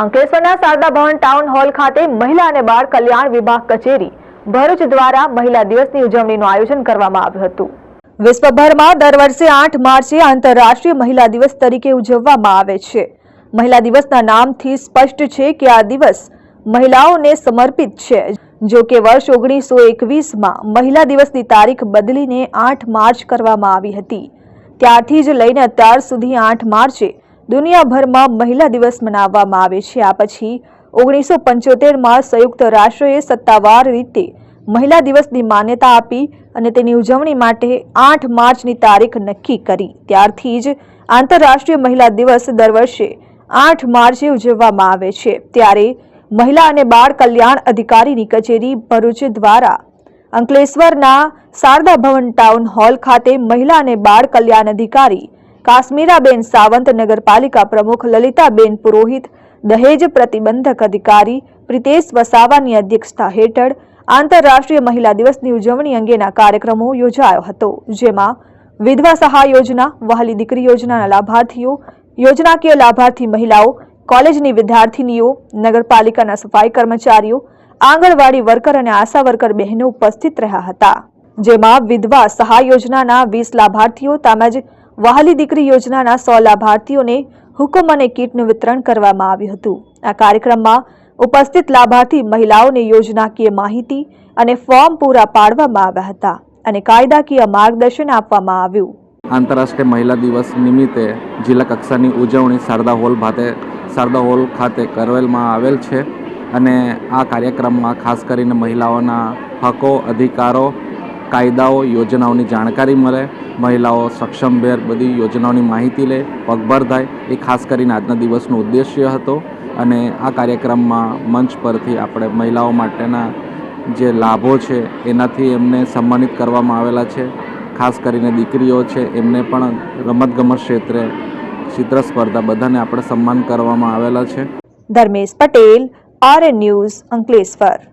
અંકલેશ્વરના શારદા ભવન town hall ખાતે મહિલા અને બાળ કલ્યાણ વિભાગ કચેરી ભરૂચ દ્વારા મહિલા દિવસની ઉજવણીનું આયોજન કરવામાં આવ્યું હતું. વિશ્વભરમાં દર વર્ષે આઠ માર્ચે આંતરરાષ્ટ્રીય મહિલા દિવસ તરીકે ઉજવવામાં આવે છે. મહિલા દિવસના નામથી સ્પષ્ટ છે કે આ દિવસ મહિલાઓને સમર્પિત છે. જો કે વર્ષ ઓગણીસો એકવીસમાં મહિલા દિવસની તારીખ બદલીને આઠ માર્ચ કરવામાં આવી હતી. ત્યારથી જ લઈને અત્યાર સુધી આઠ માર્ચે દુનિયાભરમાં મહિલા દિવસ મનાવવામાં આવે છે. આ પછી ઓગણીસો પંચોતેરમાં સંયુક્ત રાષ્ટ્રોએ સત્તાવાર રીતે મહિલા દિવસની માન્યતા આપી અને તેની ઉજવણી માટે આઠ માર્ચની તારીખ નક્કી કરી. ત્યારથી જ આંતરરાષ્ટ્રીય મહિલા દિવસ દર વર્ષે આઠ માર્ચે ઉજવવામાં આવે છે. ત્યારે મહિલા અને બાળ કલ્યાણ અધિકારીની કચેરી ભરૂચ દ્વારા અંકલેશ્વરના શારદા ભવન ટાઉન હોલ ખાતે મહિલા અને બાળ કલ્યાણ અધિકારી કાશ્મીરાબેન સાવંત નગરપાલિકા પ્રમુખ લલિતાબેન પુરોહિત, દહેજ પ્રતિબંધક અધિકારી પ્રિતેશ વસાવાની અધ્યક્ષતા હેઠળ આંતરરાષ્ટ્રીય મહિલા દિવસની ઉજવણી અંગેના કાર્યક્રમો યોજાયો હતો, જેમાં વિધવા સહાય યોજના, વહાલી દીકરી યોજનાના લાભાર્થીઓ, યોજનાકીય લાભાર્થી મહિલાઓ, કોલેજની વિદ્યાર્થીનીઓ, નગરપાલિકાના સફાઈ કર્મચારીઓ, આંગણવાડી વર્કર અને આશા વર્કર બહેનો ઉપસ્થિત રહ્યા હતા, જેમાં વિધવા સહાય યોજનાના વીસ લાભાર્થીઓ તેમજ વહાલી દીકરી યોજનાના સો લાભાર્થીઓને હુકમ અને કીટનું વિતરણ કરવામાં આવ્યું હતું. આ કાર્યક્રમમાં ઉપસ્થિત લાભાર્થી મહિલાઓને યોજનાકીય માહિતી અને ફોર્મ પૂરા પાડવામાં આવ્યા હતા અને કાયદાકીય માર્ગદર્શન આપવામાં આવ્યું. આંતરરાષ્ટ્રીય મહિલા દિવસ નિમિત્તે જિલ્લા કક્ષાની ઉજવણી શારદા હોલ ખાતે શારદા હોલ ખાતે કરવેલમાં આવેલ છે અને આ કાર્યક્રમમાં ખાસ કરીને મહિલાઓના હકો, અધિકારો કાયદાઓ, યોજનાઓની જાણકારી મળે, મહિલાઓ સક્ષમભેર બધી યોજનાઓની માહિતી લે, પગભર થાય. એ ખાસ કરીને આજના દિવસનો ઉદ્દેશ્ય હતો અને આ કાર્યક્રમમાં મંચ પરથી આપણે મહિલાઓ માટેના જે લાભો છે, એનાથી એમને સન્માનિત કરવામાં આવેલા છે. ખાસ કરીને દીકરીઓ છે, એમને પણ રમતગમત ક્ષેત્રે ચિત્ર સ્પર્ધા બધાને આપણે સન્માન કરવામાં આવેલા છે. Dharmesh Patel R news Ankleshwar.